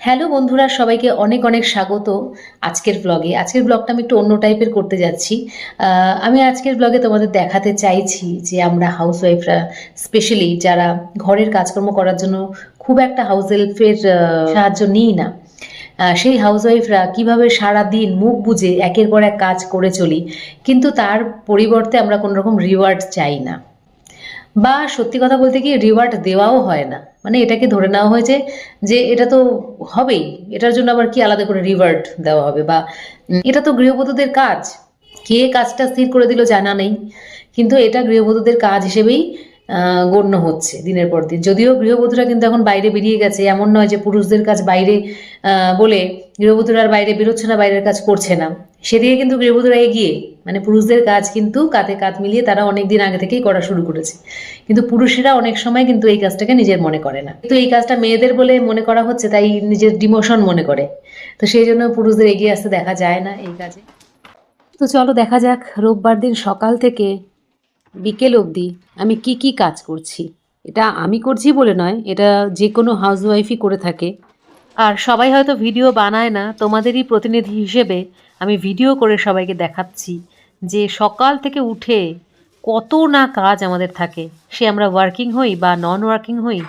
Hello বন্ধুরা, সবাইকে অনেক অনেক স্বাগত আজকের ব্লগে আজকের ব্লগটা আমি একটু অন্য টাইপের করতে যাচ্ছি। আমি আজকের ব্লগে তোমাদের দেখাতে চাইছি যে আমরা হাউসওয়াইফরা স্পেশালি যারা ঘরের কাজকর্ম করার জন্য খুব একটা হাউস হেল্পের সাহায্য নিই না সেই হাউসওয়াইফরা কীভাবে সারা দিন মুখ বুজে একের পর এক কাজ করে চলি, কিন্তু তার পরিবর্তে আমরা কোনো রকম রিওয়ার্ড চাই না। বা সত্যি কথা বলতে কি রিওয়ার্ড দেওয়াও হয় না। মানে এটাকে ধরে নেওয়া হয়েছে যে এটা তো হবেই। এটার জন্য আবার কি আলাদা করে রিওয়ার্ড দেওয়া হবে? বা এটা তো গৃহবধূদের কাজ। কে কাজটা স্থির করে দিল জানা নেই। কিন্তু এটা গৃহবধূদের কাজ হিসেবেই গণ্য হচ্ছে দিনের পর দিন। যদিও গৃহবধূরা কিন্তু এখন বাইরে বেরিয়ে গেছে। এমন নয় যে পুরুষদের কাজ বাইরে বলে গৃহবধূরা বাইরে বেরোচ্ছে না, বাইরের কাজ করছে না। সেদিকে কিন্তু গৃহবধূরা এগিয়ে মানে পুরুষদের কাজ কিন্তু কাঁধে কাঁধ মিলিয়ে তারা অনেক দিন আগে থেকেই করা শুরু করেছে। কিন্তু পুরুষেরা অনেক সময় কিন্তু এই কাজটাকে নিজের মনে করে না। তো এই কাজটা মেয়েদের বলে মনে করা হচ্ছে, তাই নিজের ডিমোশন মনে করে। তো সেই জন্য পুরুষদের এগিয়ে আসতে দেখা যায় না এই কাজে। তো চলো দেখা যাক, রোববার দিন সকাল থেকে বিকেল অবধি আমি কি কি কাজ করছি। এটা আমি করছি বলে নয়, এটা যে কোনো হাউসওয়াইফই করে থাকে। আর সবাই হয়তো ভিডিও বানায় না, তোমাদেরই প্রতিনিধি হিসেবে আমি ভিডিও করে সবাইকে দেখাচ্ছি যে সকাল থেকে উঠে কত না কাজ আমাদের থাকে। সে আমরা ওয়ার্কিং হই বা নন ওয়ার্কিং হই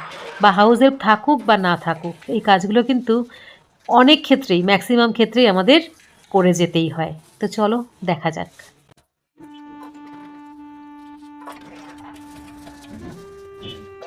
বা হাউস হেল্প থাকুক বা না থাকুক, এই কাজগুলো কিন্তু অনেক ক্ষেত্রেই ম্যাক্সিমাম ক্ষেত্রেই আমাদের করে যেতেই হয়। তো চলো, দেখা যাক। Gracias.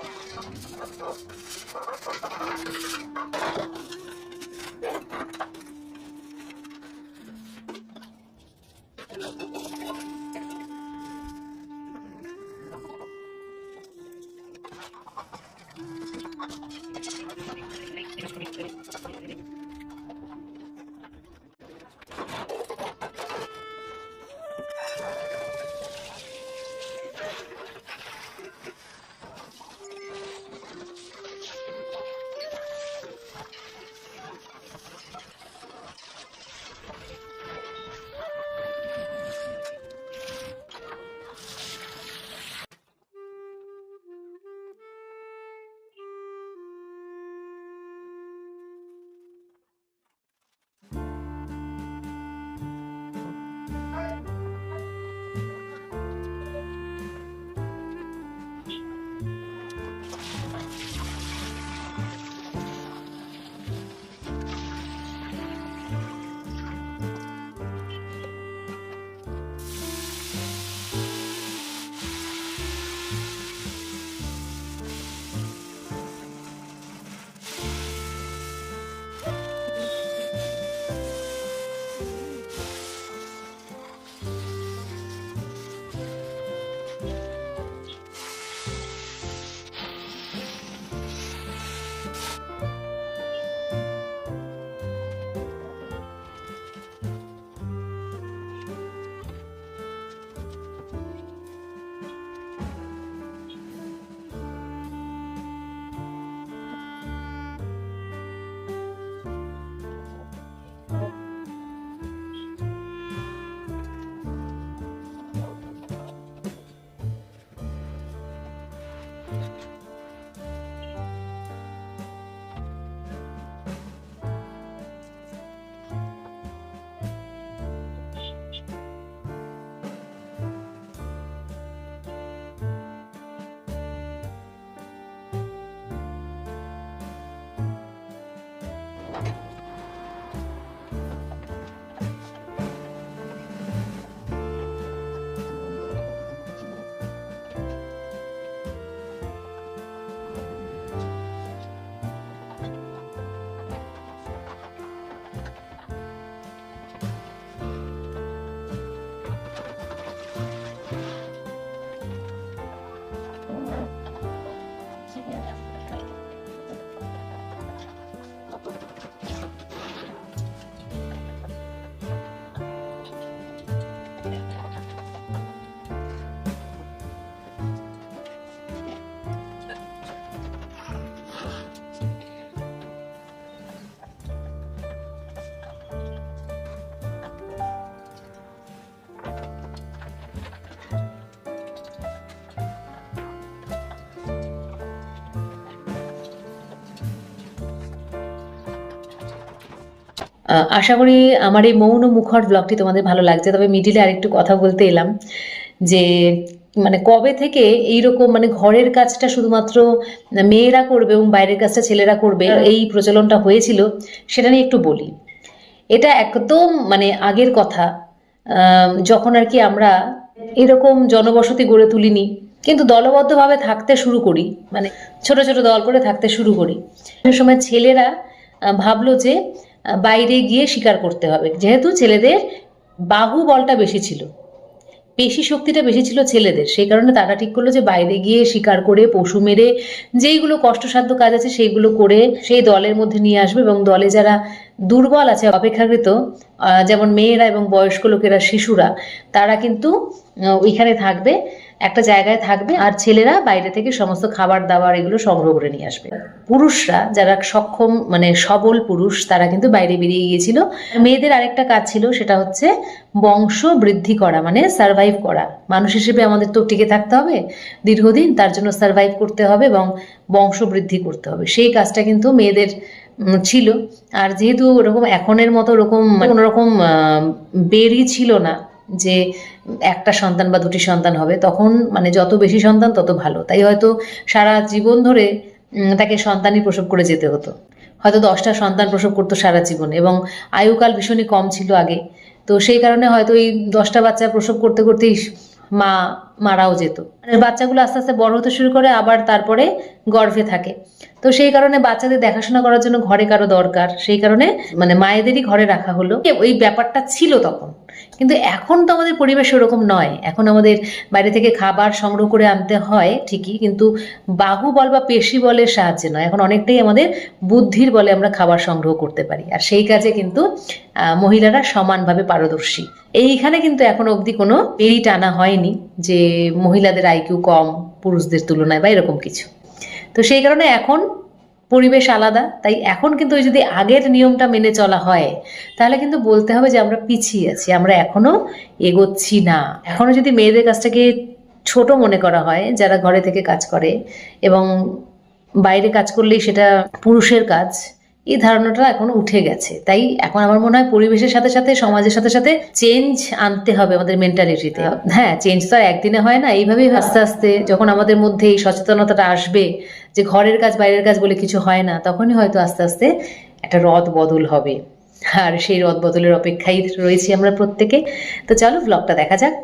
আশা করি আমার এই মৌন মুখর ব্লগটি তোমাদের ভালো লাগছে। তবে মিডিলে আরেকটু কথা বলতে এলাম যে মানে কবে থেকে এইরকম মানে ঘরের কাজটা শুধুমাত্র মেয়েরা করবে এবং বাইরের কাজটা ছেলেরা করবে এই প্রচলনটা হয়েছিল সেটা নিয়ে একটু বলি। এটা একদম মানে আগের কথা। যখন আর কি আমরা এরকম জনবসতি গড়ে তুলিনি কিন্তু দলবদ্ধভাবে থাকতে শুরু করি মানে ছোট ছোট দল করে থাকতে শুরু করি। সে সময় ছেলেরা ভাবলো যে বাইরে গিয়ে শিকার করতে হবে। যেহেতু ছেলেদের বাহু বলটা বেশি ছিল, পেশি শক্তিটা বেশি ছিল ছেলেদের, সেই কারণে তারা ঠিক করল যে বাইরে গিয়ে শিকার করে, পশু মেরে, যেইগুলো কষ্টসাধ্য কাজ আছে সেইগুলো করে সেই দলের মধ্যে নিয়ে আসবে এবং দলে যারা দুর্বল আছে, অপেক্ষাকৃত যেমন মেয়েরা এবং বয়স্ক লোকেরা, শিশুরা, তারা কিন্তু ওইখানে থাকবে। একটা জায়গায় থাকবে আর ছেলেরা বাইরে থেকে সমস্ত খাবার দাবার এগুলো সংগ্রহ করে নিয়ে আসবে। পুরুষরা যারা সক্ষম মানে সবল পুরুষ, তারা কিন্তু বাইরে বেরিয়ে গিয়েছিল। মেয়েদের আরেকটা কাজ ছিল, সেটা হচ্ছে বংশ বৃদ্ধি করা মানে সার্ভাইভ করা। মানুষ হিসেবে আমাদের তো টিকে থাকতে হবে, দীর্ঘদিন তার জন্য সার্ভাইভ করতে হবে এবং বংশ বৃদ্ধি করতে হবে। সেই কাজটা কিন্তু মেয়েদের ছিল। আর যেহেতু ওরকম এখনের মতো ওরকম কোনোরকম কোনো রকম বেরই ছিল না যে একটা সন্তান বা দুটি সন্তান হবে, তখন মানে যত বেশি সন্তান তত ভালো। তাই হয়তো সারা জীবন ধরে তাকে সন্তানই প্রসব করে যেতে হতো। হয়তো দশটা সন্তান প্রসব করতো সারা জীবন এবং আয়ুকাল ভীষণই কম ছিল আগে। তো সেই কারণে হয়তো এই দশটা বাচ্চা প্রসব করতে করতেই মা, মারাও যেত। মানে বাচ্চাগুলো আস্তে আস্তে বড় হতে শুরু করে আবার তারপরে গর্ভে থাকে। তো সেই কারণে বাচ্চাদের দেখাশোনা করার জন্য ঘরে কারও দরকার। সেই কারণে মানে মায়েদেরই ঘরে রাখা হলো। ওই ব্যাপারটা ছিল তখন। কিন্তু এখন তো আমাদের পরিবেশ ওরকম নয়। এখন আমাদের বাইরে থেকে খাবার সংগ্রহ করে আনতে হয়, ঠিকই, কিন্তু বাহু বল বা পেশি বলের সাহায্যে নয়। এখন অনেকটাই আমাদের বুদ্ধির বলে আমরা খাবার সংগ্রহ করতে পারি। আর সেই কাজে কিন্তু মহিলারা সমানভাবে পারদর্শী। এইখানে কিন্তু এখনও অবধি কোনো পেরি টানা হয়নি যে মহিলাদের আইকিউ কম, পুরুষদের তুলনায় বা এরকম কিছু। তো সেই কারণে এখন পরিবেশ আলাদা তাই এখন কিন্তু ওই যদি আগের নিয়মটা মেনে চলা হয় তাহলে কিন্তু বলতে হবে যে আমরা পিছিয়ে আছি আমরা এখনও এগোচ্ছি না। এখনও যদি মেয়েদের কাছটাকে ছোট মনে করা হয় যারা ঘরে থেকে কাজ করে এবং বাইরে কাজ করলেই সেটা পুরুষের কাজ এই ধারণাটা এখন উঠে গেছে। তাই এখন আমার মনে হয় পরিবেশের সাথে সাথে সমাজের সাথে সাথে চেঞ্জ আনতে হবে আমাদের মেন্টালিটিতে হ্যাঁ। চেঞ্জ তো আর একদিনে হয় না এইভাবেই আস্তে আস্তে যখন আমাদের মধ্যে এই সচেতনতাটা আসবে যে ঘরের কাজ, বাইরের কাজ বলে কিছু হয় না, তখনই হয়তো আস্তে আস্তে একটা রদ বদল হবে। আর সেই রদ বদলের অপেক্ষায় রয়েছি আমরা প্রত্যেকে। তো চলো ব্লগটা দেখা যাক।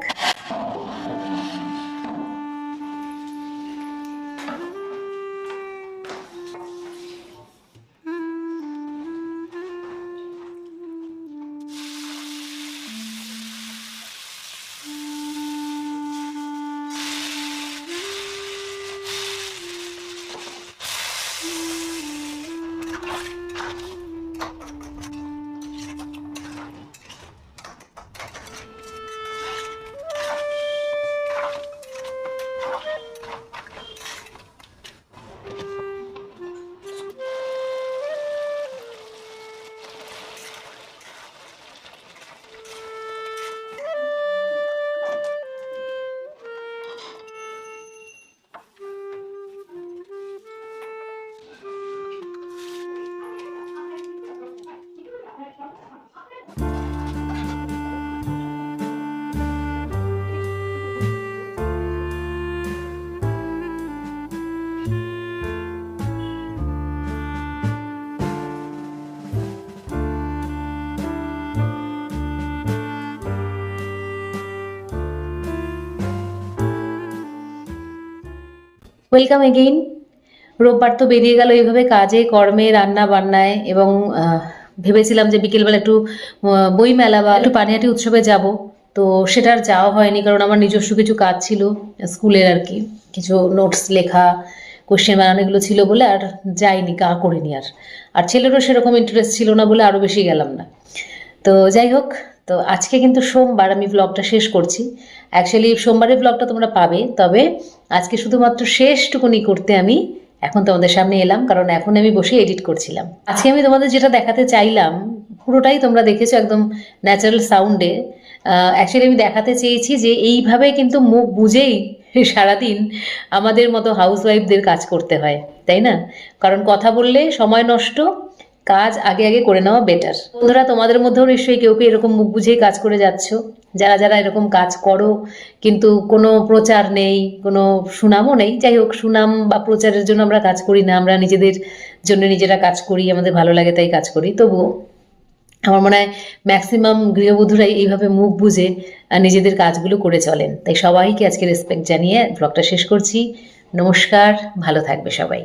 ওয়েলকাম এগেইন রোববার তো বেরিয়ে গেল এইভাবে কাজে কর্মে রান্না বান্নায় এবং ভেবেছিলাম যে বিকেলবেলা একটু আহ, বইমেলা বা একটু পানিহাটি উৎসবে যাব। তো সেটার যাওয়া হয়নি কারণ আমার নিজস্ব কিছু কাজ ছিল স্কুলের আর কি। কিছু নোটস লেখা কোশ্চেন বানানো এগুলো ছিল বলে আর যাইনি কা করিনি আর। আর ছেলেরও সেরকম ইন্টারেস্ট ছিল না বলে আরও বেশি গেলাম না। তো যাই হোক তো আজকে কিন্তু সোমবার আমি ব্লগটা শেষ করছি। অ্যাকচুয়ালি সোমবারের ব্লগটা তোমরা পাবে তবে আজকে শুধুমাত্র শেষটুকুনি করতে আমি এখন তোমাদের সামনে এলাম, কারণ এখন আমি বসে এডিট করছিলাম। আজকে আমি তোমাদের যেটা দেখাতে চাইলাম, পুরোটাই তোমরা দেখেছ একদম ন্যাচারাল সাউন্ডে অ্যাকচুয়ালি আমি দেখাতে চেয়েছি যে এইভাবে কিন্তু মুখ বুঝেই সারাদিন আমাদের মতো হাউস ওয়াইফদের কাজ করতে হয়, তাই না? কারণ কথা বললে সময় নষ্ট, কাজ আগে আগে করে নেওয়া বেটার বন্ধুরা, তোমাদের মধ্যেও নিশ্চয়ই কেউ কেউ এরকম মুখ বুঝেই কাজ করে যাচ্ছ। যারা যারা এরকম কাজ করো, কিন্তু কোনো প্রচার নেই, কোনো সুনামও নেই। যাই হোক, সুনাম বা প্রচারের জন্য আমরা কাজ করি না, আমরা নিজেদের জন্য নিজেরা কাজ করি, আমাদের ভালো লাগে তাই কাজ করি। তবুও আমার মনে হয় ম্যাক্সিমাম গৃহবধূরাই এইভাবে মুখ বুঝে নিজেদের কাজগুলো করে চলেন। তাই সবাইকে আজকে রেসপেক্ট জানিয়ে ব্লগটা শেষ করছি। নমস্কার, ভালো থাকবে সবাই।